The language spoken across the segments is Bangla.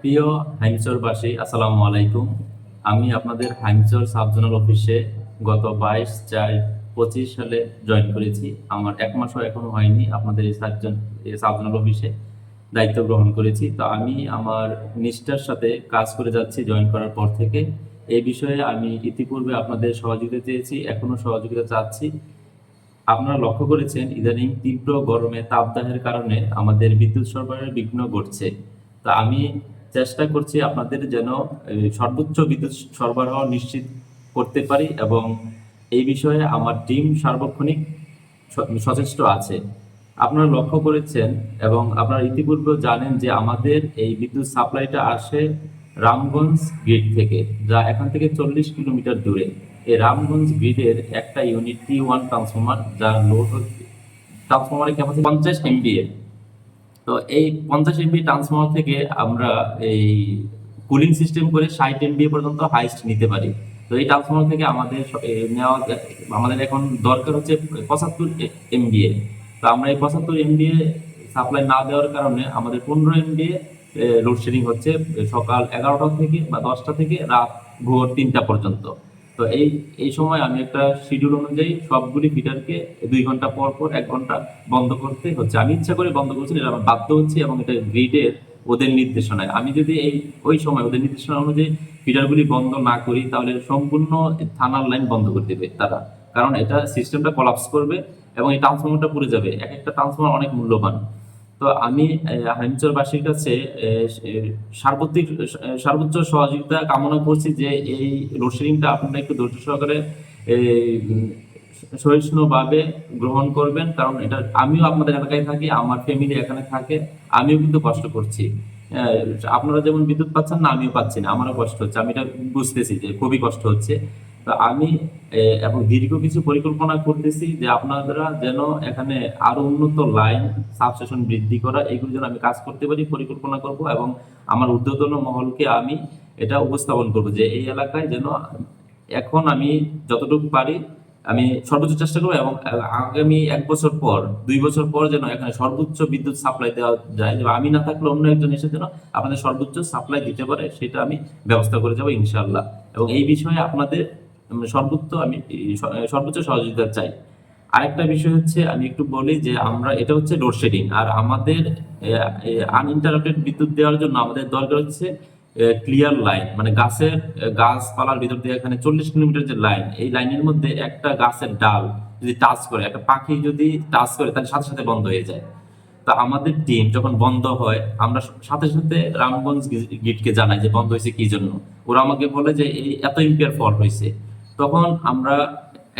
প্রিয় হাইমচরবাসী আসসালামু আলাইকুম। আমি আপনাদের হাইমচর সাবজোনাল অফিসে গত বাইশ চার পঁচিশ সালে জয়েন করেছি। আমার এক মাসও এখনও হয়নি আপনাদের এই সাবজন সাবজোনাল অফিসে দায়িত্ব গ্রহণ করেছি। তো আমি আমার নিষ্ঠার সাথে কাজ করে যাচ্ছি জয়েন করার পর থেকে। এই বিষয়ে আমি ইতিপূর্বে আপনাদের সহযোগিতা চেয়েছি এখনও সহযোগিতা চাচ্ছি। আপনারা লক্ষ্য করেছেন, ইদানিং তীব্র গরমে তাপদাহের কারণে আমাদের বিদ্যুৎ সরবরাহের বিঘ্ন ঘটছে। তা আমি চেষ্টা করছি আপনাদের যেন সর্বোচ্চ বিদ্যুৎ সরবরাহ নিশ্চিত করতে পারি এবং এই বিষয়ে আমার টিম সার্বক্ষণিক সচেষ্ট আছে। আপনারা লক্ষ্য করেছেন এবং আপনারা ইতিপূর্বে জানেন যে আমাদের এই বিদ্যুৎ সাপ্লাইটা আসে রামগঞ্জ গ্রিড থেকে, যা এখান থেকে চল্লিশ কিলোমিটার দূরে। এই রামগঞ্জ গ্রিডের একটা ইউনিট টি ওয়ান ট্রান্সফরমার যার লোড ট্রান্সফরমারের ক্যাপাসিটি পঞ্চাশ এমবিএ তো এই পঞ্চাশ এমবি ট্রান্সফর্মার থেকে আমরা এই কুলিং সিস্টেম করে ষাট এমবি পর্যন্ত হাইস্ট নিতে পারি। তো এই ট্রান্সফর্মার থেকে আমাদের নেওয়া আমাদের এখন দরকার হচ্ছে পঁচাত্তর এমবিএ তো আমরা এই পঁচাত্তর এমবিএ সাপ্লাই না দেওয়ার কারণে আমাদের পনেরো এমবিএ লোডশেডিং হচ্ছে সকাল এগারোটা থেকে বা দশটা থেকে রাত ভোর তিনটা পর্যন্ত। তো এই এই সময় আমি একটা শিডিউল অনুযায়ী সবগুলি ফিটারকে দুই ঘণ্টা পর পর এক ঘণ্টা বন্ধ করতে হচ্ছে। আমি ইচ্ছা করে বন্ধ করছি, এটা আমার বাধ্য হচ্ছে এবং এটা গ্রিডের ওদের নির্দেশনায়। আমি যদি এই, ওই সময় ওদের নির্দেশনা অনুযায়ী ফিটারগুলি বন্ধ না করি, তাহলে সম্পূর্ণ থানার লাইন বন্ধ করে দেবে তারা। কারণ এটা সিস্টেমটা কলাপস করবে এবং এই ট্রান্সফর্মারটা পড়ে যাবে। এক একটা ট্রান্সফর্মার অনেক মূল্যবান। তো আমি হাইমচরবাসীর কাছে সার্বত্রিক সর্বোচ্চ সহযোগিতা কামনা করছি যে এই লোডশেডিংটা আপনারা একটু ধৈর্য সহকারে সহিষ্ণুভাবে গ্রহণ করবেন। কারণ এটা, আমিও আপনাদের এলাকায় থাকি, আমার ফ্যামিলি এখানে থাকে, আমিও কিন্তু কষ্ট করছি। আপনারা যেমন বিদ্যুৎ পাচ্ছেন না, আমিও পাচ্ছি না, আমারও কষ্ট হচ্ছে। আমি এটা বুঝতেছি যে খুবই কষ্ট হচ্ছে। তো আমি এবং দীর্ঘ কিছু পরিকল্পনা করতেছি যে আপনারা যেন এখানে আরও উন্নত লাইন, সাবস্টেশন বৃদ্ধি করা, এগুলো যেন আমি কাজ করতে পারি, পরিকল্পনা করব এবং আমার উদ্যোতন মহলকে আমি এটা উপস্থাপন করব যে এই এলাকায় যেন এখন আমি যতটুকু পারি আমি সর্বোচ্চ চেষ্টা করব এবং আগামী এক বছর পর, দুই বছর পর যেন এখানে সর্বোচ্চ বিদ্যুৎ সাপ্লাই দেওয়া যায় আমি না থাকলে অন্য একজন এসে যেন আপনাদের সর্বোচ্চ সাপ্লাই দিতে পারে, সেটা আমি ব্যবস্থা করে যাব ইনশাল্লাহ এবং এই বিষয়ে আপনাদের সর্বোচ্চ আমি সর্বোচ্চ সহযোগিতা চাই। আরেকটা বিষয় হচ্ছে, আমি একটু বলি যে আমরা, এটা হচ্ছে লোডশেডিং আর আমাদের আনইন্টারাপ্টেড বিদ্যুৎ দেওয়ার জন্য আমাদের দরকার হচ্ছে ক্লিয়ার লাইন মানে গাছের গাছপালার ভিতর দিয়ে এখানে চল্লিশ কিলোমিটার যে লাইন এই লাইনের মধ্যে একটা গাছের ডাল যদি টাচ করে, একটা পাখি যদি টাচ করে, তাহলে সাথে সাথে বন্ধ হয়ে যায়। তা আমাদের টিম যখন বন্ধ হয়, আমরা সাথে সাথে রামগঞ্জ গিটকে জানাই যে বন্ধ হয়েছে কি জন্য? ওরা আমাকে বলে যে, এই এত ইম্পিয়ার ফল হয়েছে। তখন আমরা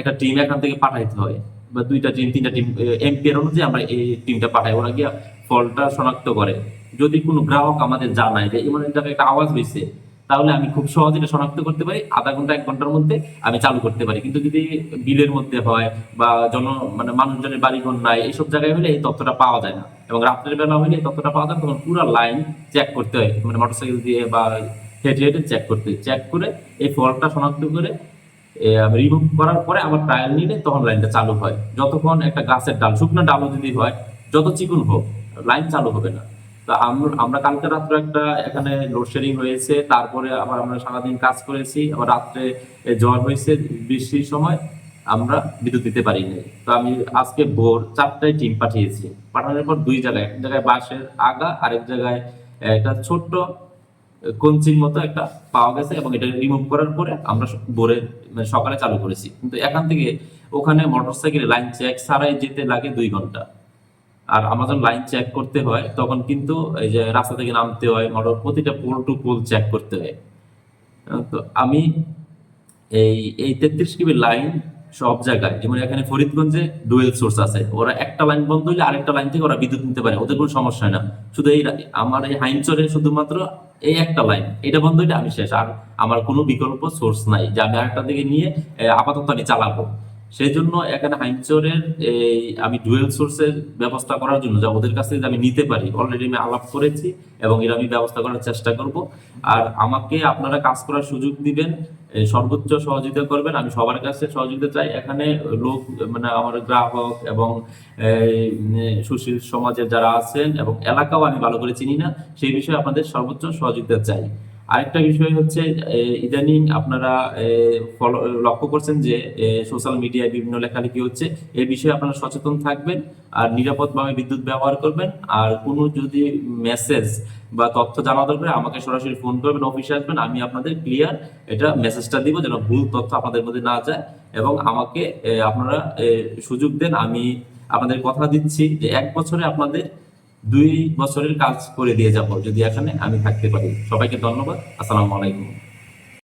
একটা টিম এখান থেকে পাঠাইতে হয়। বা দুইটা টিম তিনটা টিম এমপিয়ার অনুযায়ী আমরা এই টিমটা পাঠাই। ওরা গিয়ে ফলটা শনাক্ত করে। যদি কোনো গ্রাহক আমাদের জানায় যে এমন একটা আওয়াজ হয়েছে তাহলে আমি খুব সহজে এটা শনাক্ত করতে পারি। আধা ঘণ্টা, এক ঘণ্টার মধ্যে আমি চালু করতে পারি। কিন্তু যদি বিলের মধ্যে হয় বা জন মানে মানুষজনের বাড়িঘর নাই, এইসব জায়গায় হলে এই তথ্যটা পাওয়া যায় না। এবং রাত্রের বেলা হলে এই তথ্যটা পাওয়া যায়, তখন পুরো লাইন চেক করতে হয়। মানে মোটরসাইকেল দিয়ে বা হেঁটে হেঁটে চেক করতে চেক করে এই ফলটা শনাক্ত করে রিমুভ করার পরে আবার ট্রায়াল নিলে তখন লাইনটা চালু হয়। যতক্ষণ একটা গাছের ডাল, শুকনো ডালও যদি হয়, যত চিকুন হোক লাইন চালু হবে না। তো আমরা কালকে রাত্রে একটা এখানে লোডশেডিং হয়েছে, তারপরে আবার আমরা সারাদিন কাজ করেছি, আবার রাত্রে ঝড় হয়েছে, বৃষ্টির সময় আমরা বিদ্যুৎ দিতে পারিনি। তো আমি আজকে ভোর চারটায় টিম পাঠিয়েছি। পাঠানোর পর দুই জায়গায়, এক জায়গায় বাঁশের আগা, আরেক জায়গায় একটা ছোট্ট কঞ্চির মতো একটা পাওয়া গেছে এবং এটা রিমুভ করার পরে আমরা ভোরে মানে সকালে চালু করেছি। কিন্তু এখান থেকে ওখানে মোটরসাইকেলে লাইন চেক ছাড়াই যেতে লাগে দুই ঘণ্টা। আর আমার যখন লাইন চেক করতে হয়, তখন কিন্তু এই যে রাস্তা থেকে নামতে হয় মোটর প্রতিটা পোল টু পোল চেক করতে হয়। তো আমি এই এই তেত্রিশ কিবি লাইন সব জায়গায়, যেমন এখানে ফরিদগঞ্জে ডুয়েল সোর্স আছে, ওরা একটা লাইন বন্ধ হলে আরেকটা লাইন থেকে ওরা বিদ্যুৎ নিতে পারে, ওদের কোনো সমস্যা হয় না। শুধু এই আমার এই হাইমচরে শুধুমাত্র এই একটা লাইন এটা বন্ধ এটা আমি শেষ। আর আমার কোনো বিকল্প সোর্স নাই যে আমি আরেকটা দিকে নিয়ে আপাতত আমি চালাবো। সেই জন্য এখানে হাইমচরের এই আমি ডুয়েল সোর্সের ব্যবস্থা করার জন্য যা ওদের কাছ থেকে আমি নিতে পারি। অলরেডি আমি আলাপ করেছি এবং এর আমি ব্যবস্থা করার চেষ্টা করব। আর আমাকে আপনারা কাজ করার সুযোগ দিবেন সর্বোচ্চ সহযোগিতা করবেন, আমি সবার কাছে সহযোগিতা চাই। এখানে লোক মানে আমার গ্রাহক এবং সুশীল সমাজের যারা আছেন এবং এলাকাও আমি ভালো করে চিনি না, সেই বিষয়ে আপনাদের সর্বোচ্চ সহযোগিতা চাই। আরেকটা বিষয় হচ্ছে ইদানিং আপনারা follow- লক্ষ্য করছেন যে সোশ্যাল মিডিয়ায় বিভিন্ন লেখালেখি হচ্ছে। এ বিষয়ে আপনারা সচেতন থাকবেন আর নিরাপদভাবে বিদ্যুৎ ব্যবহার করবেন। আর কোনো যদি মেসেজ বা তথ্য জানা দরকার আমাকে সরাসরি ফোন করবেন অফিসে আসবেন, আমি আপনাদের ক্লিয়ার এটা মেসেজটা দিব যেন ভুল তথ্য আপনাদের মধ্যে না যায় এবং আমাকে আপনারা সুযোগ দেন। আমি আপনাদের কথা দিচ্ছি যে এক বছরে আপনাদের দুই বছরের কাজ করে দিয়ে যাব। যদি এখানে আমি থাকতে পারি। সবাইকে ধন্যবাদ। আসসালামু আলাইকুম।